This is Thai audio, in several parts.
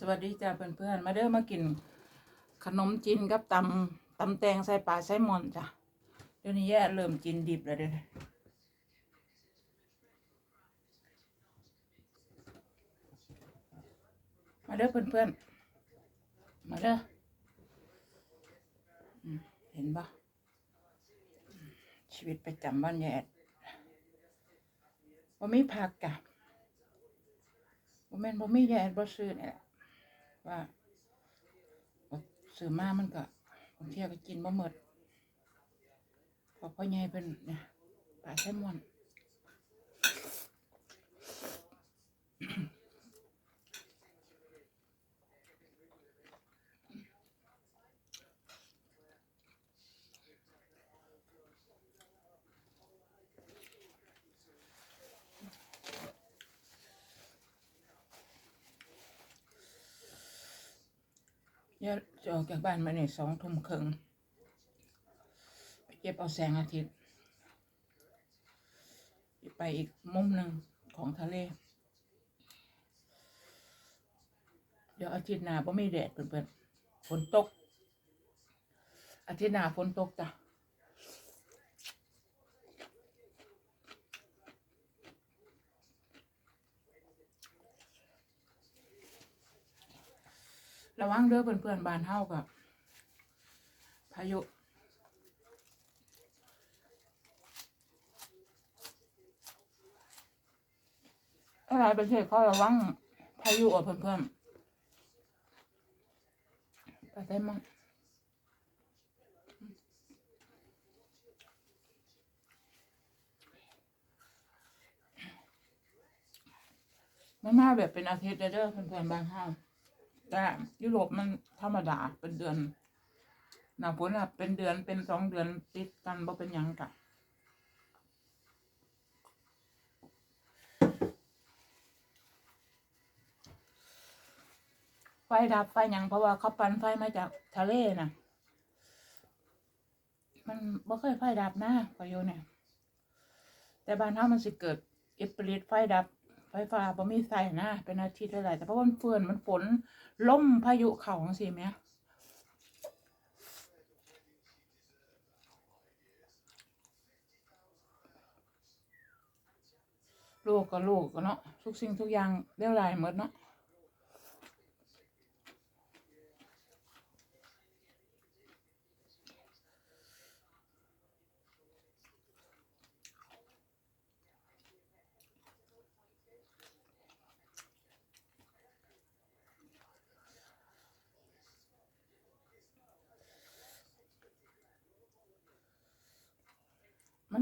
สวัสดีจ้าเพื่อนๆ มาเด้อมากิน ขนมจีนกับตำตำแตงใส่ปลาใส่หมอนจ้ะเดี๋ยวนี้แย่เริ่มกินดิบแล้วเด้อมาเด้อเพื่อนๆ มาเด้อเห็นปะชีวิตประจำบ้านแย่ว่ามีผักกะบ่แม่นบ่มีแย่บ่ซื้อเนี่แหละ ว่าบ่ซื้อมามันก็บางเที่ยก็กินบ่หมดพอพ่อใหญ่เป็นเนี่ยปลาแซลมอน เดี๋ยว จากบ้านมาเนี่ยสองทุ่มครึ่งไปเก็บเอาแสงอาทิตย์ ไปอีกมุมหนึ่งของทะเล เดี๋ยวอาทิตย์หน้าบ่มีแดดเพื่อนๆฝนตก อาทิตย์หน้าฝนตกจ้ะ ระวังเด้อเพื่อนๆบ้านเฮากับพายุอะไรประเทศเขาระวังพายุอะเพื่อนๆไปได้มั้งมันมาแบบเป็นอาทิตย์เด้อเพื่อนๆบานเฮา แต่ยุโรปมันธรรมดาเป็นเดือนหนาฝนอะเป็นเดือนเป็นสองเดือนติดกันบ่เป็นยังกะไฟดับไฟยังเพราะว่าเขาปั่นไฟมาจากทะเลน่ะ มันบ่เคยไฟดับนะพายุเนี่ย แต่บ้านเฮามันสิเกิดเอฟเฟลิตไฟดับ ฟฟ้าบ่มีใส่นะเป็นอาทิตย์เท่าไหร่แต่เพราะวันเฟื่อนมันฝนล่มพายุเข่าจังซี่แม่ลกก็ลูกก็เนาะทุกสิ่งทุกอย่างเรียวไหลหมดเนาะ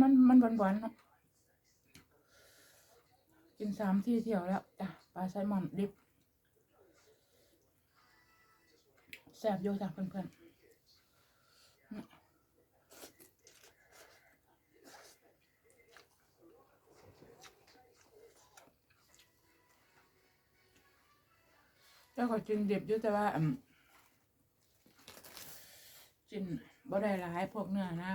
มันมันหวานหวานๆเนาะกินสามที่เที่ยวแล้วจ้ะปลาไซมอนดิบแซ่บโยจ้ะเพื่อนๆแล้วก็กินดิบอยู่แต่ว่าอืมกินบ่ได้หลายพวกเนื้อนะ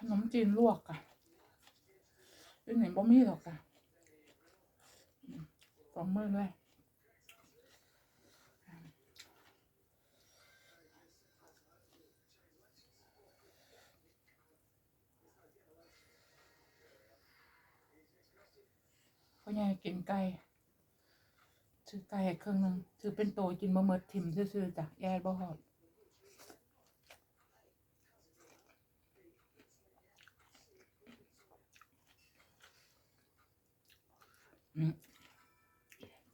ขนมจีนลวกอะเป็นไหนบ่มีหรอกอะสองมือเลยพ่อใหญ่กินไก่ซื้อไก่เครื่องหนึงซื้อเป็นโตกินบะเมิดทิมซื่อๆจ้ะแย่บ่หอด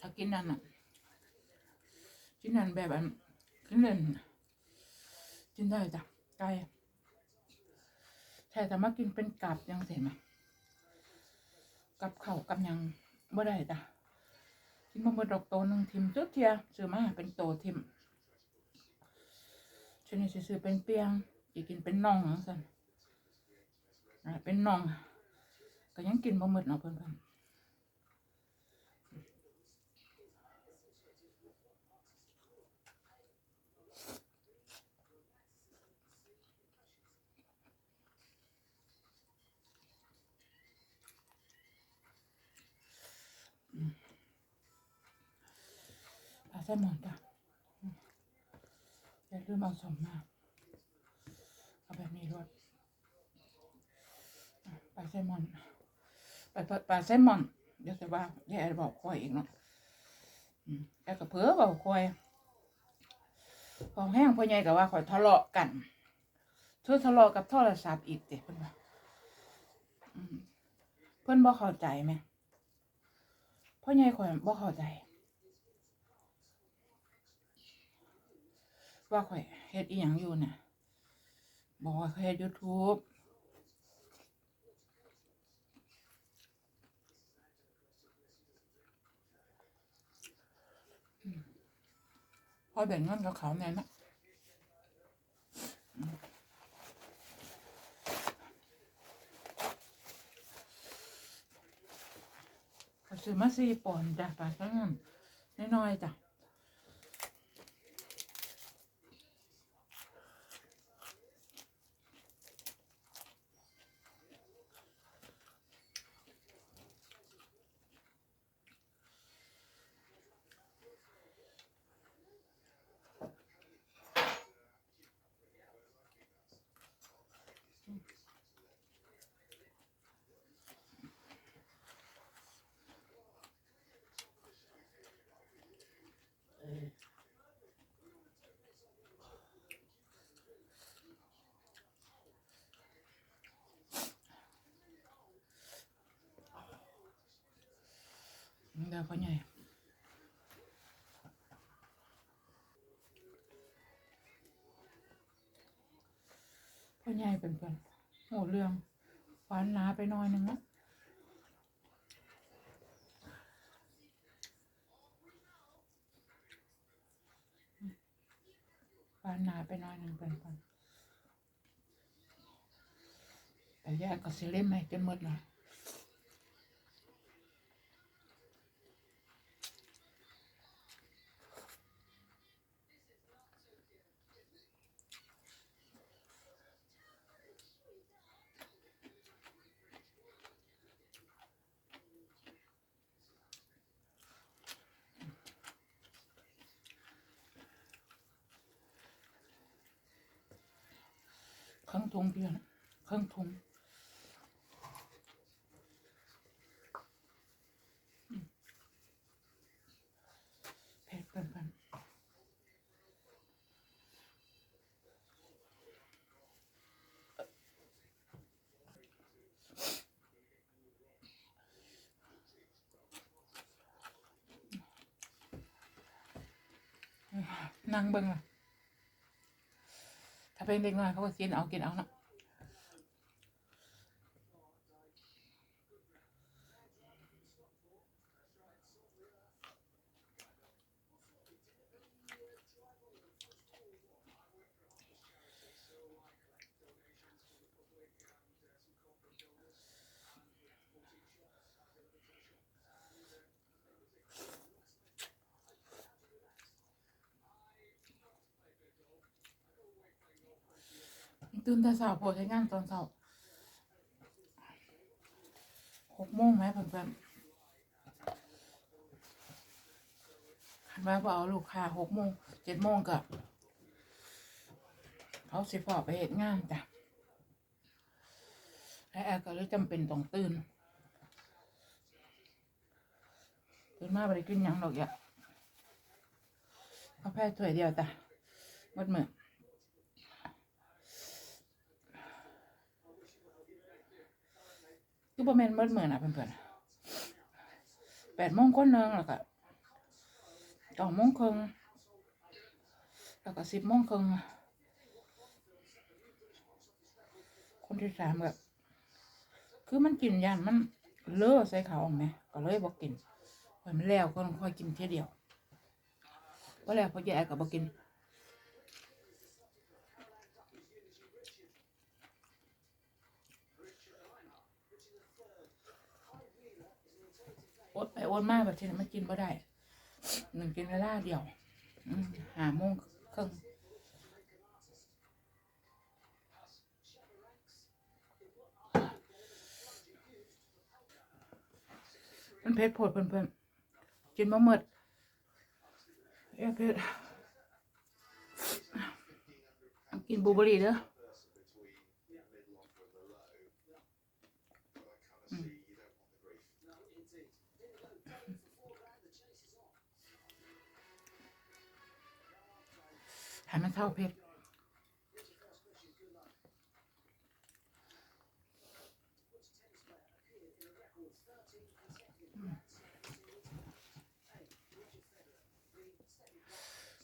ถ้ากินนั่นอะกินนั่นแบบอันกินเล่นกินได้จ้ะไก่ใช่แต่มากินเป็นกับยังเห็นไหมกับเข่ากับยังบ่ได้จ้ะกินมาเมื่อดอกโตหนึ่งทิมจุดเทียซื้อมาเป็นโตทิมชนิดสิซื้อเป็นเปียงอีกกินเป็นน่องจังซั่นเป็นน่องก็ยังกินบ่หมดเนาะเพื่อนๆ แซลมอนจ้ะอย่าลืมเอาสมมาเอาแบบนี้ด้วยปลาแซลมอนปลาปลาปลาแซลมอน เดี๋ยวจะว่าแย่บอกควายอีกเนาะอืมแกก็เพ้อบอกควายพอแห้งพ่อใหญ่ก็ว่าข่อยทะเลาะกันเธอทะเลาะกับโทรศัพท์อีกเด็เพิ่นว่าอืมเพิ่อนบ่เข้าใจไหมพ่อใหญ่ข่อยบ่เข้าใจ ว่าข่อยเฮ็ดอีหยังอยู่น่ะ บอกว่าเขาเฮ็ด YouTube อืมพอแบ่งเงินกับเขาแน่นะอืมเขาซื้อมาสี่ปอนด์จ้ะปลาทั้งนั้นน้อยๆจ้ะ เดี๋ยวพ่อใหญ่พ่อใหญ่เป็นเพื่อนโหเรื่องฝันหนาไปน่อยหนึ่งนะฝันหนาไปน่อยหนึ่งเป็นเพื่อนแต่แยกก็สิเล่มให้จนหมดเลย เครื่องทงเพียงเครื่องทงเผ็ดเปินเปินนั่งเบิ่งล่ะ ถ้าเป็นเด็กน้อยเขาก็กินเอากินเอาเนาะ ตื่นแต่เช้าโพดใช้งานตอนเช้าหกโมงไหมเพื่อนๆคันว่าบ่เอาลูกค้าหกโมงเจ็ดโมงก็เขาสิพอไปเหตุงานจ้ะและแอร์ก็เลยจำเป็นต้องตื่น ตื่นมาไปกินยังดอกอย่ากาแฟถ้วยเดียวจ้ะหมดมือ คือประมาณเมื่อเมื่อน่ะเพื่อนๆแปดโมงคนหนึ่งแล้วก็สองโมงครึ่งแล้วก็สิบโมงครึ่งคนที่สามแบบคือมันกินยันมันเลอะใส่เขาไหมก็เลยบอกกินพอมันแล้วก็ค่อยกินเท่เดียวก็แล้วพอแย่ก็บอกกิน อดไปอดมาแบบนี้มันกินบ่ได้หนึ่งกินเวลาเดียวหาโมงครึ่งมันเผ็ดโผดเพื่อนๆกินมะเมิดเอ๊ะเผ็ดกินบลูเบอร์รี่เด้อ ให้มันเท่าเผ็ด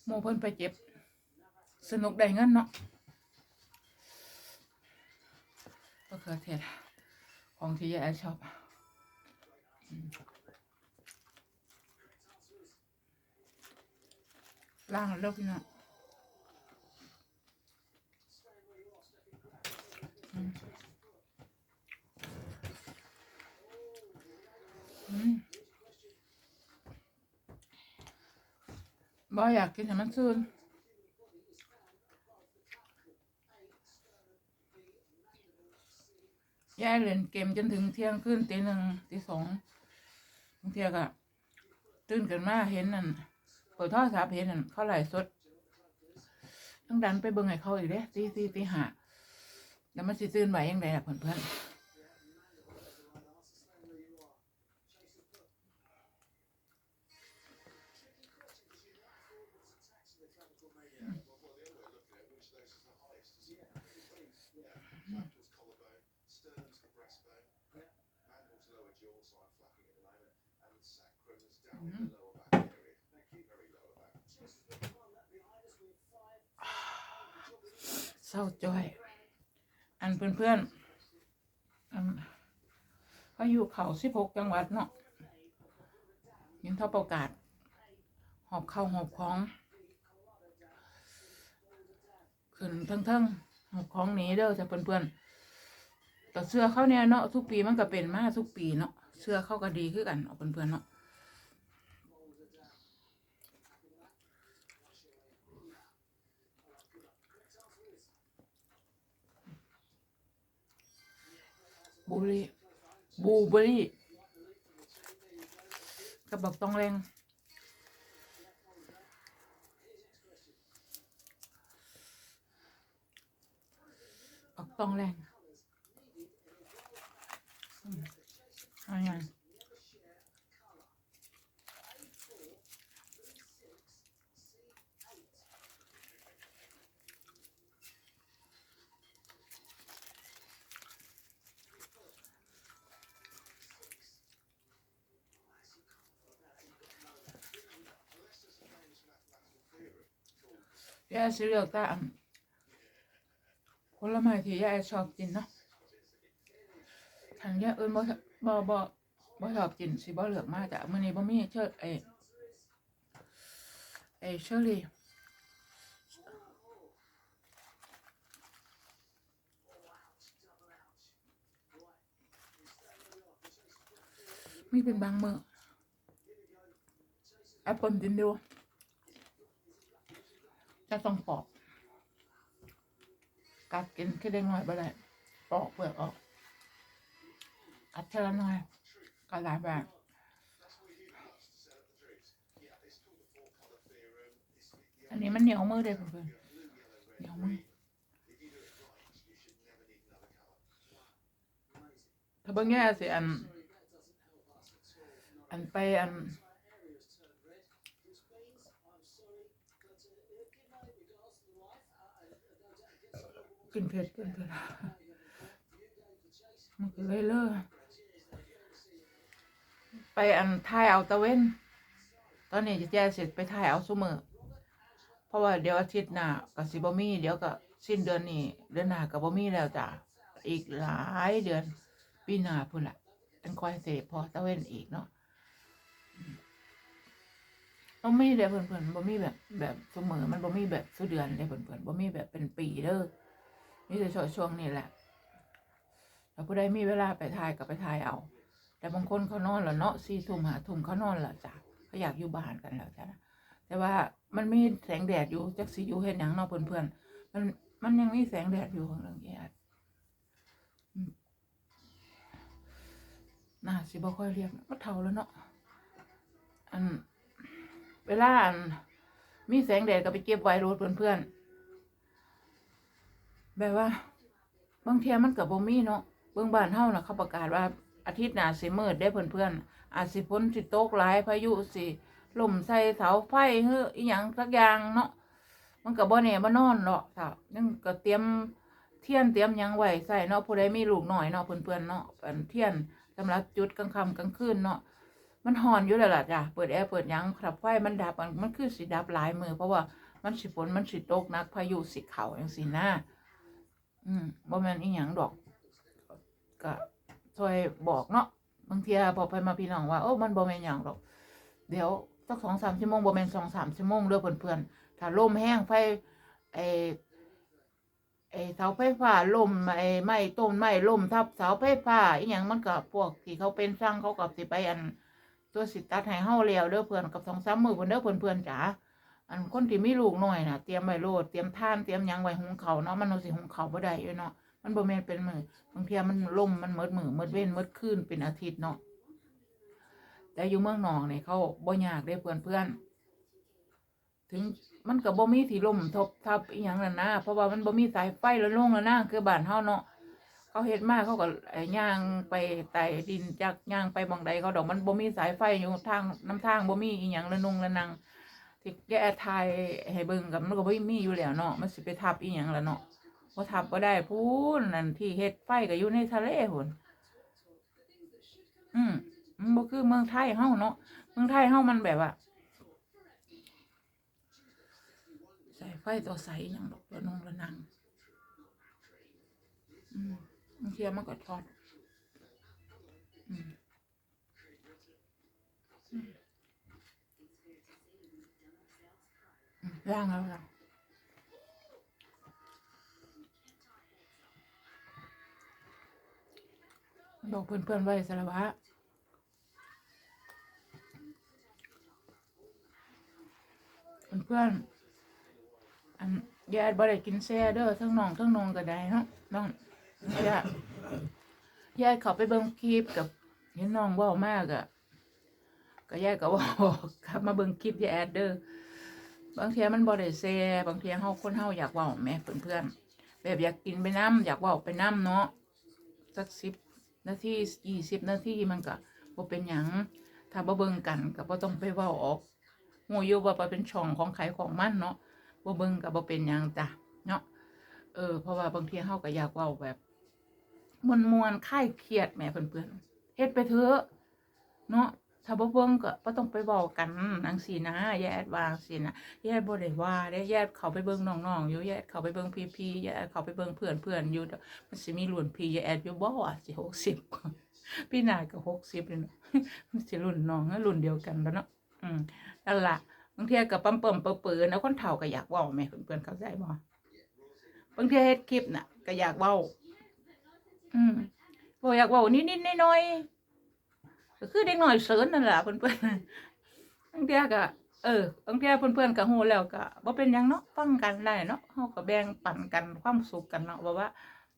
หมูเพิ่นไปเจ็บ สนุกได้เงินเนาะก็เขือเทศของที่ยายแอนชอบล่างแล้วเลิกพี่น้องอืมอืม บ่อยากกินให้มันซื่นยายเล่นเกมจนถึงเที่ยงคืนตีหนึ่งตีสองบางเทียก็ตื่นกันมาเห็นนั่นเปิดทรศัพเห็นนั่นเขาไหลสดต้องดันไปเบิ่งให้เขาอีกเด้ตีตีตีห้า แล้วมันสิตื่นไหวยังไงล่ะเพื่อนเพื่อนเศร้าจ้อยอั นเพื่อนเพื่อนๆเขาอยู่เขาสิบหกจังหวัดเนาะยินเท่าประกาศ หอบเข้าหอบของ ขึ้นเทั้งๆหอบของหนีเด้อจ้ะเพื่อนๆแต่เสื้อเขาเนี่ยเนาะทุกปีมันก็เป็นมาทุกปีเนาะเสื้อเขาก็ดีขึ้นกันเนาะเพื่อนๆเนาะ บูเบอรี่บูเบอรี่กระบอกตองแรงออกตองแรงอะไรอะไร ยายสิเลือกต่อันผลไม้ที่ยายชอบกินเนาะทางยายเอิ้นบ่บ่บ่บ่ชอบกินสิบ่เลือกมาจ้ะมื้อนี้บ่มีเชอไอไอเชอรี่มีเป็นบางมือแอปเปิลกินดู จะต้องปอกกัดกินแค่ได้น้อยไปเลยปอกเปลือกออกกัดแค่ละน้อยกัดหลายแบบอันนี้มันเหนียวมือเลยเพื่อนเหนียวมือถ้าเบิ่งแง่สิอันอันไปอัน กินเผ็ดกินเผ็ดมันก็เลยเลิกไปอันถ่ายเอาตะเว้น ตอนนี้จะแจ้เสร็จไปถ่ายเอาซุมือเพราะว่าเดี๋ยวอาทิตย์หน้ากับสิบมีเดี๋ยวก็สิ้นเดือนนี้เดือนหน้ากับบ่มีแล้วจ้ะอีกหลายเดือนปีหน้าพุ่นละเป็นคอยเสพพอตะเว้นอีกเนาะบ่มีเด้อเพื่อนๆบ่มีแบบแบบเสมอมันบ่มีแบบสุดเดือนเลยเพื่อนๆบ่มีแบบเป็นปีเด้อ นี่จะช่วงช่วงนี้แหละถ้าผู้ใดมีเวลาไปถ่ายก็ไปถ่ายเอา แต่บางคนเขานอนแล้วเนาะสี่ทุ่มหาทุ่มเขานอนแล้วจ้ะเขาอยากอยู่บ้านกันแล้วจ้ะแต่ว่ามันมีแสงแดดอยู่จักสิอยู่เห็นอย่างนอกเพื่อนๆมันมันยังมีแสงแดดอยู่ของเรื่องแย่น่าสิบ่ค่อยเรียกมันเท่าแล้วเนาะอันเวลาอันมีแสงแดดก็ไปเก็บไว้รถเพื่อนๆ แบบว่า บางเทียมันกับบ่มีเนาะเบื้องบ้านเฮาน่ะเขาประกาศว่าอาทิตย์หน้าสิมืดได้เพื่อนๆอนอาจสิฝนสิโตกหลายพายุสิล่มใส่เสาไฟเฮ้ออีหยังสักอย่างเนาะมันก็บ่แน่บ่นอนเนาะค่ะยังก็เตรียมเทียนเตรียมยังไหวใส่เนาะผู้ใดมีลูกหน่อยเนาะเพื่อนเนาะอันเทียนสำหรับจุดกลางค่ำกลางคืนเนาะมันหอนอยู่แล้วล่ะจ้ะเปิดแอร์เปิดยังขับไฟมันดับมันมันคือสิดับหลายมือเพราะว่ามันสิฝนมันสิตกนักพายุสิเข้าจังซี่นะ อืมบ่แม่นอีหยังดอก ก็ช่วยบอกเนาะบางทีบอกไปมาพี่น้องว่าโอ้มันบ่แม่นหยังดอก เดี๋ยวสักสองสามชั่วโมงบ่แม่นสองสามชั่วโมงเด้อเพื่อนๆถ้าลมแห้งไฟไอไอเสาไฟฟ้าล่มไอไม้ต้นไม้ล่มทับเสาไฟฟ้าอีหยังมันก็พวกที่เขาเป็นสร้างเขาก็สิไปอัน ตัวสิตัดให้เฮาแล้วเด้อเพื่อนกับสองสามมือเพิ่นเด้อเพื่อนๆจ๋า อันคนที่มีลูกน้อยน่ะเตรียมไว้โลดเตรียมท่านเตรียมยังไว้หุงข้าเนาะมันเอาสิหุงข้าบ่ได้อยู่เนาะมันบ่แม่นเป็นมือบางเทีมันล่มมันเมิดมือเมิดเว้นเมิดคืนเป็นอาทิตย์เนาะแต่อยู่เมืองนอกเนี่ยเขาบ่ยากได้เพื่อนเพื่อนถึงมันก็บ่มีที่ล่มทบทับอีหยังนั่นนะเพราะว่ามันบ่มีสายไฟแล้วลงแล้วนะคือบ้านเฮาเนาะเขาเฮ็ดมากเขาก็ย่างไปไต่ดินจากย่างไปบางใดเขาดอกมันบ่มีสายไฟอยู่ทางน้ำทางบ่มีอีหยังละนุ่งละนัง ที่แกทายให้เบิ่งกับมันก็บ่มีอยู่แล้วเนาะมันสิไปทับอีหยังละเนาะบ่ทับบ่ได้พูนนั่นที่เฮ็ดไฟก็อยู่ในทะเลพุ่นอืมมันบ่คือเมืองไทยเฮาเนาะเมืองไทยเฮามันแบบว่าใส่ไฟตัวใส่อย่างดอกระนงระนังอืมบางทีมันก็ทอด อืมอืมอืม ย่างแล้วค่ะบอกเพื่อนๆไว้สารวะเพื่อนๆอันยายบ่ได้กินแซ่เด้อทั้งน้องทั้งนองก็ได้เนาะน้องยายยายเขาไปเบิ่งคลิปกับเห็นน้องว่ามากอะก็ยายก็ว่ากลับมาเบิ่งคลิปยายแอดเด้อ บางเทีมันบ่ได้แซ่บางเทีเฮาคนเฮาอยากว้าแม่เพื่อนๆแบบอยากกินไปน้ำอยากว้าไปน้ำเนาะสักสิบนาทียี่สิบนาทีมันก็บ่เป็นหยังถ้าบ่เบิ่งกันก็บ่ต้องไปว้าออกฮู้อยู่ว่าบ่เป็นช่องของใครของมันเนาะบ่เบิ่งก็บ่เป็นหยังจ้ะเนาะเออเพราะว่าบางทีเฮาก็อยากว้าแบบมวนๆคลายเครียดแม่เพื่อนๆเฮ็ดไปเถอะเนาะ ถ้าบ่เบิ่งก็บ่ต้องไปเว้ากันจังซี่นะแยกว่างซี่นะแยกบ่ได้ว่าเด้แยกเขาไปเบิ่งน้องๆอยู่แยกเขาไปเบิ่งพี่ๆแยกเขาไปเบิ่งเพื่อนๆอยู่มันสิมีรุ่นพี่แอดอยู่บ่อะสิหกสิบพี่นาก็หกสิบเลยนะมันสิรุ่นน้องอะรุ่นเดียวกันแล้วเนาะอืมนั่นล่ะบางเทียกับปั๊มเปิ่มเปื่อๆนะคนเฒ่าก็อยากเว้าแหม่เพื่อนๆเข้าใจบ่บางเทียเฮ็ดคลิปน่ะก็อยากเว้าอืมบ่อยากเว้านิดๆน่อยๆ ก็คือเด็กน้อยเสิร์นนั่นล่ะเพื่อนๆบางเทียก็เออบางเทียเพื่อนๆก็ฮู้แล้วก็บ่เป็นยังเนาะฟังกันได้เนาะเฮาก็แบ่งปันกันความสุขกันเนาะว่าว่า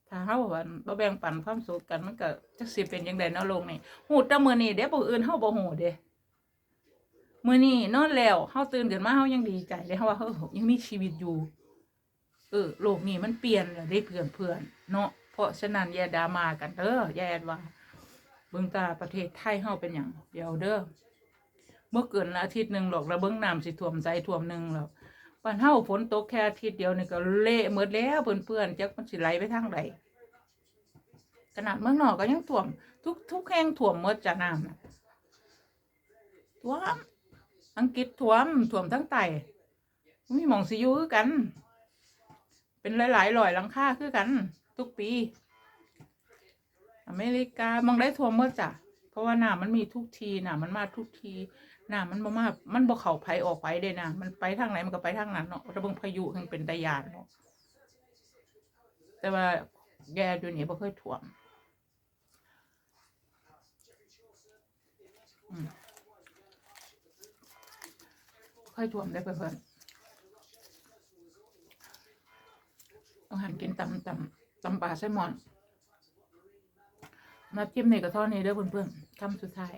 ถ้าเฮาว่าบ่แบ่งปันความสุขกันมันก็จักสิเป็นจังไดเนาะโลกนี้ฮู้แต่มื้อนี้เด้บ่อื่นเฮาบ่ฮู้เด้มื้อนี้นอนแล้วเฮาตื่นขึ้นมาเฮายังดีใจเด้เฮาว่าเฮายังมีชีวิตอยู่ เออโลกนี้มันเปลี่ยนแล้วได้เพื่อนเนาะเพราะฉะนั้นอย่าดราม่ากันเด้ออย่าแอดว่า เบิ่งตาประเทศไทยเฮาเป็นหยังเดียวเด้อเมื่อเกินอาทิตย์หนึ่งหรอกแล้วเบิ่งน้ำสิท่วมใจท่วมหนึ่งแล้วบ้านเฮาฝนตกแค่อาทิตย์เดียวนี่ก็เละหมดแล้วเพื่อนๆจักมันสิไหลไปทางใดขนาดเมืองนอกก็ยังท่วม ทุกทุกแห่งท่วมหมดจาน้ำนะท่วมอังกฤษท่วมท่วมทั้งไตมีหมองสิยู่คือกัน เป็นหลายๆร้อยหลังคาคือกัน ทุกปี อเมริกามองได้ท่วมหมดจ้ะเพราะว่าหน้ำมันมีทุกทีหน้ำมันมาทุกทีหน้ำมันบ่มามันบ่เข้าไผออกไปเด้นะมันไปทางไหนมันก็ไปทางนั้นเนาะระเบิงพายุแห่งเป็นตะยานเนาะแต่ว่าแย่อยู่นี่บ่เคยท่วมอืมบ่เคยท่วมได้เพื่อนต้องหันกินตำตำตำปลาไซลมอน น้ำจิ้มนี่ก็เท่านี้เด้อเพื่อนๆคำสุดท้าย